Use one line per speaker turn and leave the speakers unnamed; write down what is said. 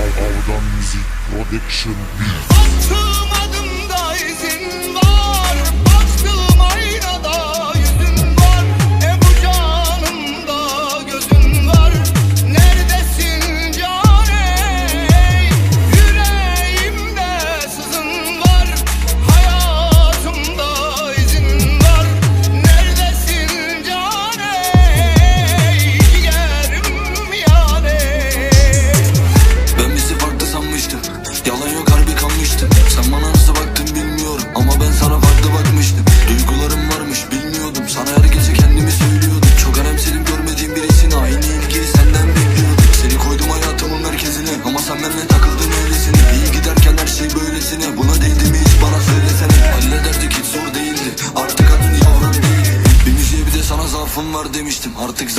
Avdan Müzik Production Beat
takıldın öylesine İyi giderken her şey böylesine. Buna değdi mi hiç bana söylesene. Hallederdik hiç zor değildi. Artık adın yavrum değil. Bir müziğe bir de sana zaafım var demiştim. Artık